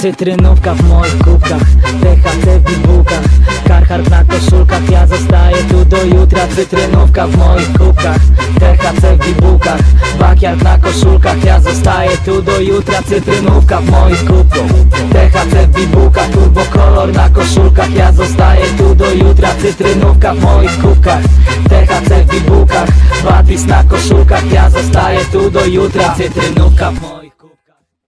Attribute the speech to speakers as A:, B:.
A: Cytrynówka w moich kubkach THC w bibułkach Carhartt na koszulkach Ja zostaję tu do jutra Cytrynówka w moich kubkach THC w bibułkach Backyard na koszulkach Ja zostaję tu do jutra Cytrynówka w moich kubkach THC w bibułkach Turbo kolor na koszulkach Ja zostaję tu do jutra Cytrynówka w moich kubkach THC w bibułkach Batis na koszulkach Ja zostaję tu do jutra Cytrynówka w moich